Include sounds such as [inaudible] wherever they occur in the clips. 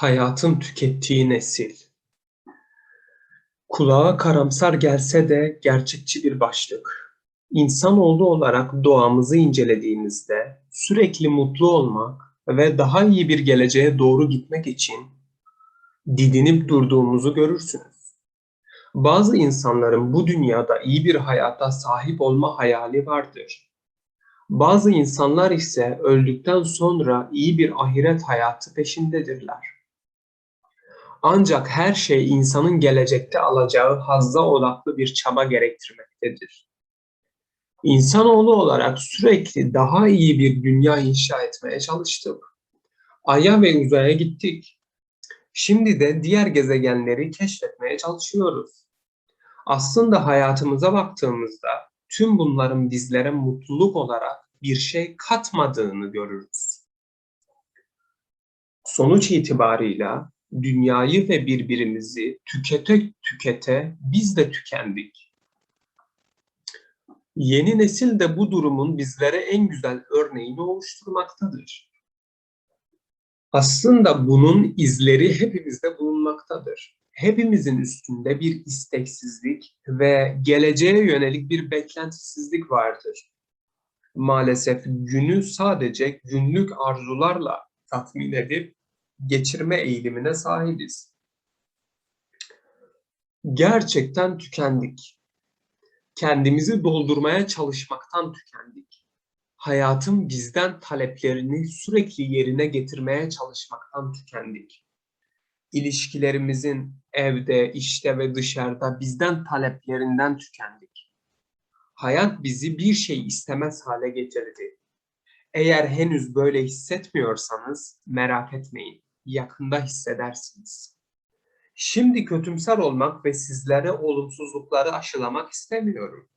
Hayatın tükettiği nesil. Kulağa karamsar gelse de gerçekçi bir başlık. İnsanoğlu olarak doğamızı incelediğimizde sürekli mutlu olmak ve daha iyi bir geleceğe doğru gitmek için didinip durduğumuzu görürsünüz. Bazı insanların bu dünyada iyi bir hayata sahip olma hayali vardır. Bazı insanlar ise öldükten sonra iyi bir ahiret hayatı peşindedirler. Ancak her şey insanın gelecekte alacağı hazza odaklı bir çaba gerektirmektedir. İnsanoğlu olarak sürekli daha iyi bir dünya inşa etmeye çalıştık. Ay'a ve uzaya gittik. Şimdi de diğer gezegenleri keşfetmeye çalışıyoruz. Aslında hayatımıza baktığımızda tüm bunların bizlere mutluluk olarak bir şey katmadığını görürüz. Sonuç itibarıyla dünyayı ve birbirimizi tükete tükete biz de tükendik. Yeni nesil de bu durumun bizlere en güzel örneğini oluşturmaktadır. Aslında bunun izleri hepimizde bulunmaktadır. Hepimizin üstünde bir isteksizlik ve geleceğe yönelik bir beklentisizlik vardır. Maalesef günü sadece günlük arzularla tatmin edip geçirme eğilimine sahibiz. Gerçekten tükendik. Kendimizi doldurmaya çalışmaktan tükendik. Hayatın bizden taleplerini sürekli yerine getirmeye çalışmaktan tükendik. İlişkilerimizin evde, işte ve dışarıda bizden taleplerinden tükendik. Hayat bizi bir şey istemez hale getirdi. Eğer henüz böyle hissetmiyorsanız merak etmeyin yakında hissedersiniz. Şimdi kötümser olmak ve sizlere olumsuzlukları aşılamak istemiyorum.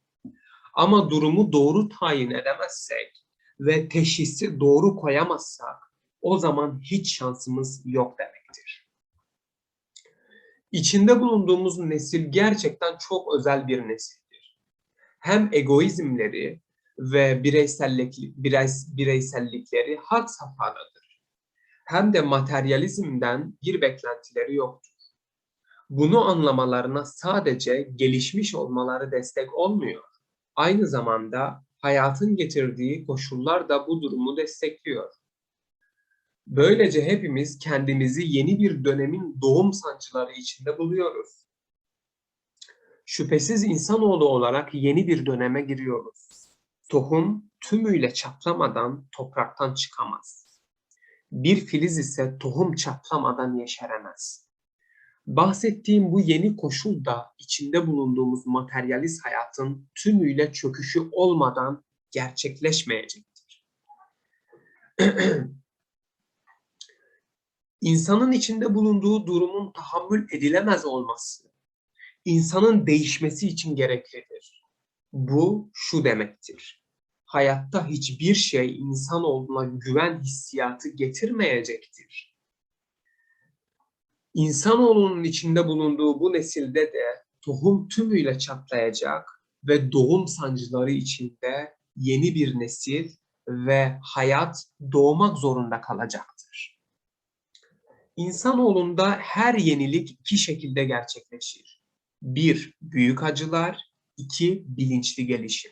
Ama durumu doğru tayin edemezsek ve teşhisi doğru koyamazsak o zaman hiç şansımız yok demektir. İçinde bulunduğumuz nesil gerçekten çok özel bir nesildir. Hem egoizmleri ve bireysellik, bireysellikleri had safhadadır hem de materyalizmden bir beklentileri yoktur. Bunu anlamalarına sadece gelişmiş olmaları destek olmuyor. Aynı zamanda hayatın getirdiği koşullar da bu durumu destekliyor. Böylece hepimiz kendimizi yeni bir dönemin doğum sancıları içinde buluyoruz. Şüphesiz insanoğlu olarak yeni bir döneme giriyoruz. Tohum tümüyle çatlamadan topraktan çıkamaz. Bir filiz ise tohum çatlamadan yeşeremez. Bahsettiğim bu yeni koşul da içinde bulunduğumuz materyalist hayatın tümüyle çöküşü olmadan gerçekleşmeyecektir. [clears throat] İnsanın içinde bulunduğu durumun tahammül edilemez olması, insanın değişmesi için gereklidir. Bu şu demektir hayatta hiçbir şey insanoğluna güven hissiyatı getirmeyecektir. İnsanoğlunun içinde bulunduğu bu nesilde de tohum tümüyle çatlayacak ve doğum sancıları içinde yeni bir nesil ve hayat doğmak zorunda kalacaktır. İnsanoğlunda her yenilik iki şekilde gerçekleşir. Bir, büyük acılar, iki, bilinçli gelişim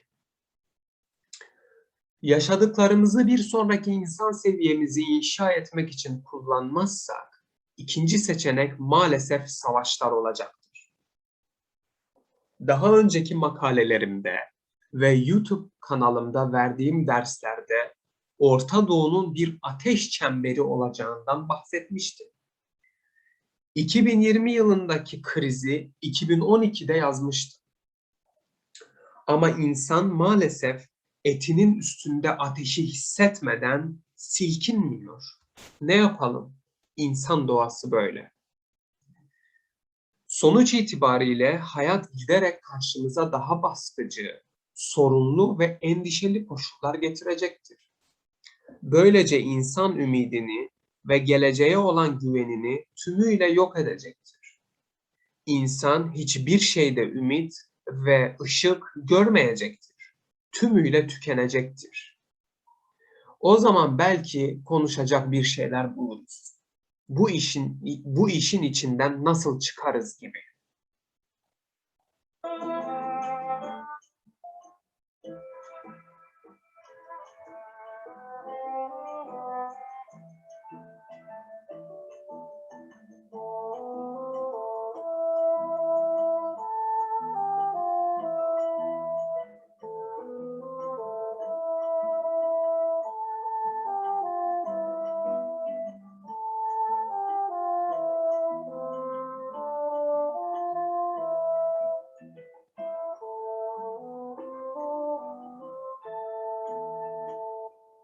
yaşadıklarımızı bir sonraki insan seviyemizi inşa etmek için kullanmazsak, ikinci seçenek maalesef savaşlar olacaktır. Daha önceki makalelerimde ve YouTube kanalımda verdiğim derslerde Orta Doğu'nun bir ateş çemberi olacağından bahsetmiştim. 2020 yılındaki krizi 2012'de yazmıştım. Ama insan maalesef etinin üstünde ateşi hissetmeden silkinmiyor. Ne yapalım? İnsan doğası böyle. Sonuç itibariyle hayat giderek karşımıza daha baskıcı, sorunlu ve endişeli koşullar getirecektir. Böylece insan ümidini ve geleceğe olan güvenini tümüyle yok edecektir. İnsan hiçbir şeyde ümit ve ışık görmeyecektir. Tümüyle tükenecektir. O zaman belki konuşacak bir şeyler buluruz. Bu işin bu işin içinden nasıl çıkarız gibi.